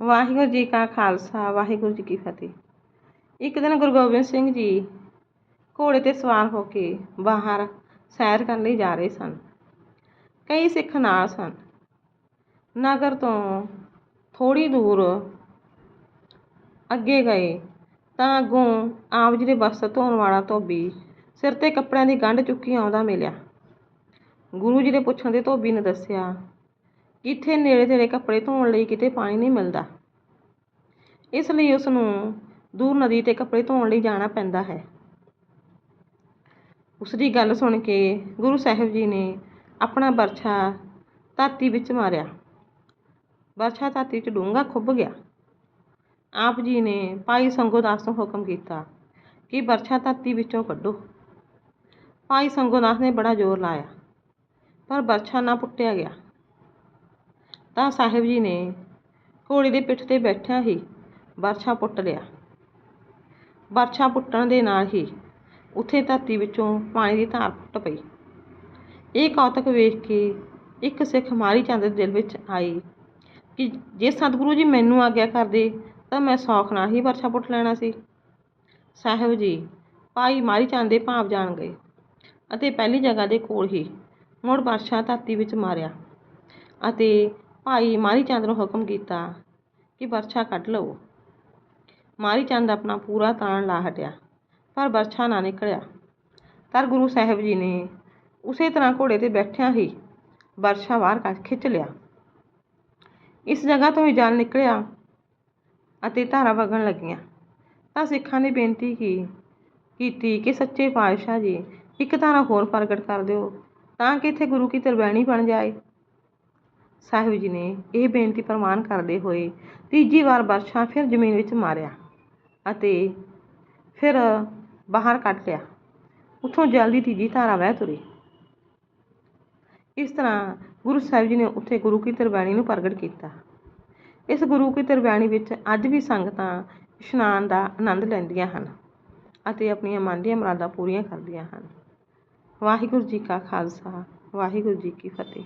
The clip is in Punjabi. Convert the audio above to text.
ਵਾਹਿਗੁਰੂ ਜੀ ਕਾ ਖਾਲਸਾ, ਵਾਹਿਗੁਰੂ ਜੀ ਕੀ ਫਤਿਹ। ਇੱਕ ਦਿਨ ਗੁਰੂ ਗੋਬਿੰਦ ਸਿੰਘ ਜੀ ਘੋੜੇ ਤੇ ਸਵਾਰ ਹੋ ਕੇ ਬਾਹਰ ਸੈਰ ਕਰਨ ਲਈ ਜਾ ਰਹੇ ਸਨ। ਕਈ ਸਿੱਖ ਨਾਲ ਸਨ। ਨਗਰ ਤੋਂ ਥੋੜੀ ਦੂਰ ਅੱਗੇ ਗਏ ਤਾਂ ਅੱਗੋਂ ਆਪ ਜੀ ਦੇ ਬਸਤਰ ਧੋਣ ਵਾਲਾ ਧੋਬੀ ਸਿਰ ਤੇ ਕੱਪੜਿਆਂ ਦੀ ਗੰਢ ਚੁੱਕੀ ਆਉਂਦਾ ਮਿਲਿਆ। ਗੁਰੂ ਜੀ ਦੇ ਪੁੱਛਣ ਤੇ ਧੋਬੀ ਨੇ ਦੱਸਿਆ ਇੱਥੇ ਨੇੜੇ ਤੇੜੇ ਕੱਪੜੇ ਧੋਣ ਲਈ ਕਿਤੇ ਪਾਣੀ ਨਹੀਂ ਮਿਲਦਾ। ਇਸ ਲਈ ਉਸ ਨੂੰ ਦੂਰ ਨਦੀ ਤੇ ਕੱਪੜੇ ਧੋਣ ਲਈ ਜਾਣਾ ਪੈਂਦਾ ਹੈ। ਉਸ ਦੀ ਗੱਲ ਸੁਣ ਕੇ ਗੁਰੂ ਸਾਹਿਬ ਜੀ ਨੇ ਆਪਣਾ ਬਰਛਾ ਧਰਤੀ ਵਿੱਚ ਮਾਰਿਆ। ਬਰਛਾ ਧਰਤੀ 'ਚ ਡੂੰਘਾ ਖੁੱਭ ਗਿਆ। ਆਪ ਜੀ ਨੇ ਭਾਈ ਸੰਗੋਦਾਸ ਨੂੰ ਹੁਕਮ ਕੀਤਾ ਕਿ ਬਰਛਾ ਧਰਤੀ ਵਿੱਚੋਂ ਕੱਢੋ। ਭਾਈ ਸੰਗੋਦਾਸ ਨੇ ਬੜਾ ਜ਼ੋਰ ਲਾਇਆ, ਪਰ ਬਰਛਾ ਨਾ ਪੁੱਟਿਆ ਗਿਆ। ਤਾਂ ਸਾਹਿਬ ਜੀ ਨੇ ਘੋੜੇ ਦੀ ਪਿੱਠ ਤੇ ਬੈਠਿਆਂ ਹੀ ਬਰਛਾ ਪੁੱਟ ਲਿਆ। ਬਰਛਾ ਪੁੱਟਣ ਦੇ ਨਾਲ ਹੀ ਉੱਥੇ ਧਰਤੀ ਵਿੱਚੋਂ ਪਾਣੀ ਦੀ ਧਾਰ ਫੁੱਟ ਪਈ। ਇਹ ਕੌਤਕ ਵੇਖ ਕੇ ਇੱਕ ਸਿੱਖ ਮਾਰੀ ਚੰਦ ਦੇ ਦਿਲ ਵਿੱਚ ਆਈ ਕਿ ਜੇ ਸਤਿਗੁਰੂ ਜੀ ਮੈਨੂੰ ਆਗਿਆ ਕਰਦੇ ਤਾਂ ਮੈਂ ਸੌਖ ਨਾਲ ਹੀ ਵਰਸ਼ਾ ਪੁੱਟ ਲੈਣਾ ਸੀ। ਸਾਹਿਬ ਜੀ ਭਾਈ ਮਾਰੀ ਚੰਦ ਦੇ ਭਾਵ ਜਾਣ ਗਏ ਅਤੇ ਪਹਿਲੀ ਜਗ੍ਹਾ ਦੇ ਕੋਲ ਹੀ ਮੁੜ ਵਰਸ਼ਾ ਧਰਤੀ ਵਿੱਚ ਮਾਰਿਆ ਅਤੇ ਭਾਈ ਮਾਰੀ ਚੰਦ ਨੂੰ ਹੁਕਮ ਕੀਤਾ ਕਿ ਬਰਛਾ ਕੱਢ ਲਵੋ ਮਾਰੀ ਚੰਦ ਆਪਣਾ ਪੂਰਾ ਤਾਣ ਲਾ ਹਟਿਆ, ਪਰ ਬਰਛਾ ਨਾ ਨਿਕਲਿਆ। ਤਰ ਗੁਰੂ ਸਾਹਿਬ ਜੀ ਨੇ ਉਸੇ ਤਰ੍ਹਾਂ ਘੋੜੇ ਤੇ ਬੈਠਿਆਂ ਹੀ ਬਰਛਾ ਬਾਹਰ ਕੱਢ, ਖਿੱਚ ਲਿਆ। ਇਸ ਜਗ੍ਹਾ ਤੋਂ ਹੀ ਜਲ ਨਿਕਲਿਆ ਅਤੇ ਧਾਰਾ ਵਗਣ ਲੱਗੀਆਂ। ਤਾਂ ਸਿੱਖਾਂ ਨੇ ਬੇਨਤੀ ਕੀ, ਕੀਤੀ ਕਿ ਸੱਚੇ ਪਾਤਸ਼ਾਹ ਜੀ, ਇੱਕ ਧਾਰਾ ਹੋਰ ਪ੍ਰਗਟ ਕਰ ਦਿਓ, ਤਾਂ ਕਿ ਇੱਥੇ ਗੁਰੂ ਕੀ ਤਰਵੈਣੀ ਬਣ ਜਾਏ। ਸਾਹਿਬ ਜੀ ਨੇ ਇਹ ਬੇਨਤੀ ਪ੍ਰਮਾਨ ਕਰਦੇ ਹੋਏ ਤੀਜੀ ਵਾਰ ਬਰਛਾ ਫਿਰ ਜ਼ਮੀਨ ਵਿੱਚ ਮਾਰਿਆ ਅਤੇ ਫਿਰ ਬਾਹਰ ਕੱਢ ਲਿਆ। ਉੱਥੋਂ ਜਲਦੀ ਤੀਜੀ ਧਾਰਾ ਵਹਿ ਤੁਰੀ। ਇਸ ਤਰ੍ਹਾਂ ਗੁਰੂ ਸਾਹਿਬ ਜੀ ਨੇ ਉੱਥੇ ਗੁਰੂ ਕੀ ਤਰਵੈਣੀ ਨੂੰ ਪ੍ਰਗਟ ਕੀਤਾ। ਇਸ ਗੁਰੂ ਕੀ ਤਰਵੈਣੀ ਵਿੱਚ ਅੱਜ ਵੀ ਸੰਗਤਾਂ ਇਸ਼ਨਾਨ ਦਾ ਆਨੰਦ ਲੈਂਦੀਆਂ ਹਨ ਅਤੇ ਆਪਣੀਆਂ ਮਨ ਦੀਆਂ ਮੁਰਾਦਾਂ ਪੂਰੀਆਂ ਕਰਦੀਆਂ ਹਨ। ਵਾਹਿਗੁਰੂ ਜੀ ਕਾ ਖਾਲਸਾ, ਵਾਹਿਗੁਰੂ ਜੀ ਕੀ ਫਤਿਹ।